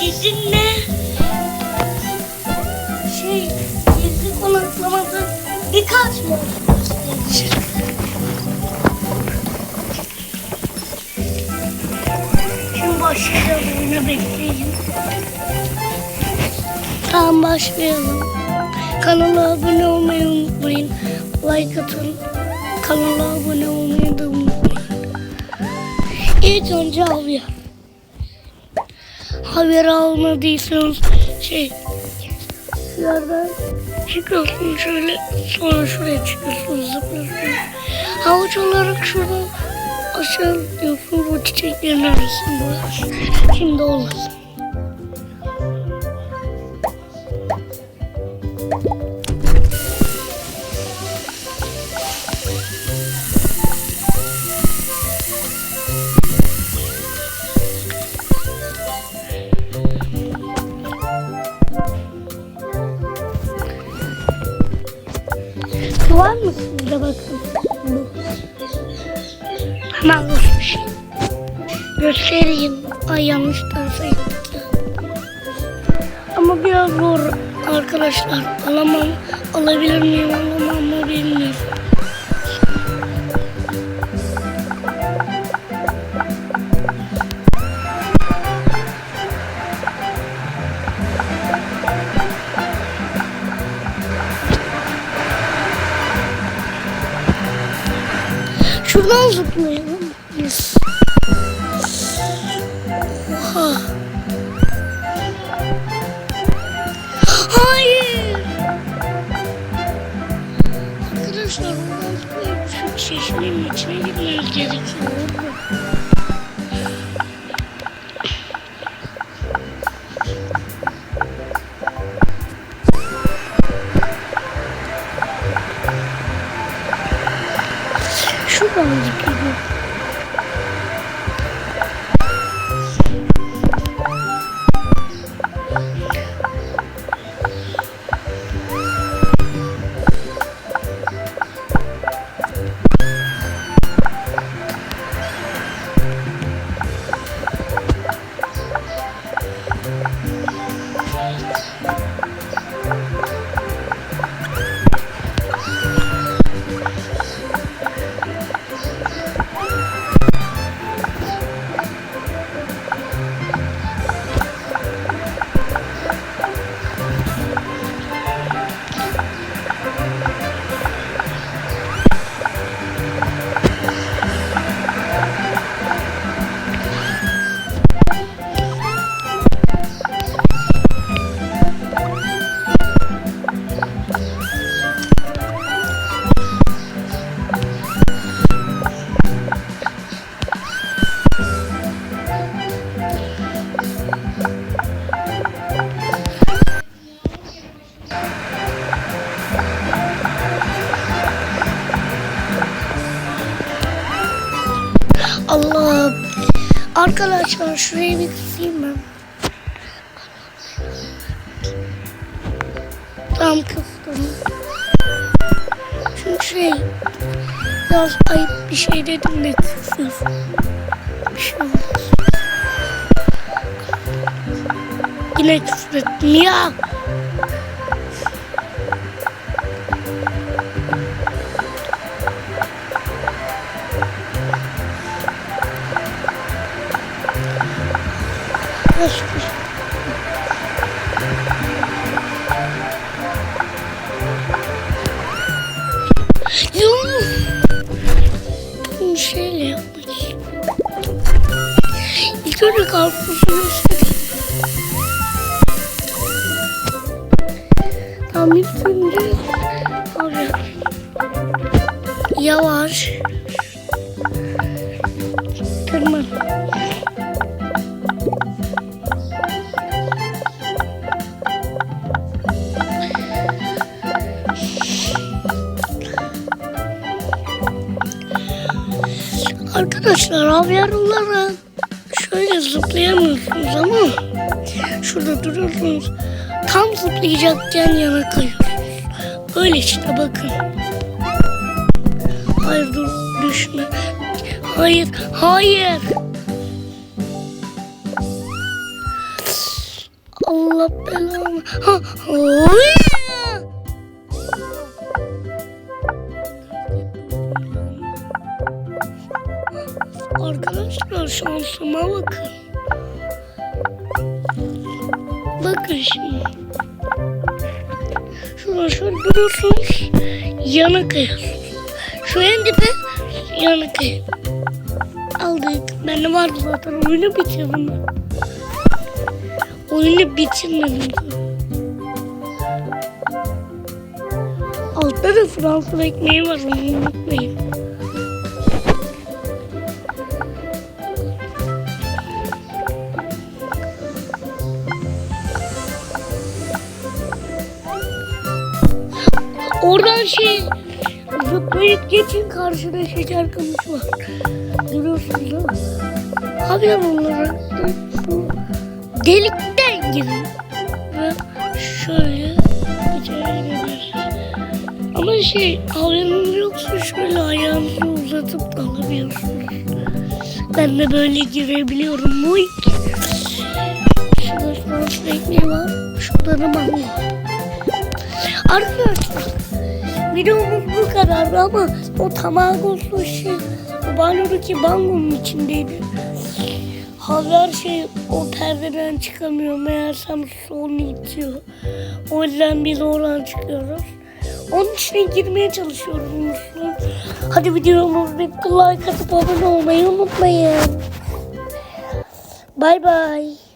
Sizinle şey gizli konaklamada birkaç mı göstereceğim. Şimdi başlayacağız oyuna bekleyin. Tamam başlayalım. Kanala abone olmayı unutmayın. Like atın. Kanala abone olmayı da unutmayın. İlk önce havyar. Havyar almadıysanız şey şuradan çıkıyorsun şöyle sonra şuraya çıkıyorsun zıplıyorsun. Havuç olarak şuradan aşağı gidiyorsun bu çiçeklerin arasında. Şimdi olmaz. Göstereyim. Ay yanlış. Ama biraz zor arkadaşlar. Alamam. Alabilir miyim alamam mı bilmiyorum. Şuradan zıplayalım biz. Şu şişenin içine girmemiz gerekiyor. Şuradan zıplayalım. Arkadaşlar şurayı bir kısayım ben. Tam kıstım. Çünkü şey biraz ayıp bir şey dedim de küfür. Bir şey olmaz. Yine küfür ettim ya. Şeyle yapmak İlk önce karpuzu göstereyim. Tamam ilk önce yavaş Arkadaşlar havyar olarak şöyle zıplayamıyorsunuz ama şurada duruyorsunuz. Tam zıplayacakken yana kayıyorsunuz. Böyle işte bakın. Hayır dur düşme. Hayır hayır. Selam. Ha, oy. Şansıma bakın. Bakın şimdi. Şurada şöyle duruyorsunuz. Yana. Şu en dibe yana. Aldık. Bende vardı zaten. Oyunu bitirdim ben. Oyunu bitirmedim. Altta da Fransız ekmeği var onu unutmayın. Oradan şey zıplayıp geçin karşıda şeker kamışı var. Görüyorsunuz değil mi? Abi onları şu delikten girin. Ve şöyle içeri girebilirsiniz. Ama şey haberiniz yoksa şöyle ayağınızı uzatıp da alabiliyorsunuz. Ben de böyle girebiliyorum. Muik. Şurada Fransız ekmeği var. Şurada da mango. Arkadaşlar videomuz bu kadardı ama o tamagosu şey o banyodaki bangonun içindeydi. Haber şey o perdeden çıkamıyor meğersem son itiyor. O yüzden biz oradan çıkıyoruz. Onun içine girmeye çalışıyoruz Müslüm. Hadi videomuz bitti. Like atıp abone olmayı unutmayın. Bay bay.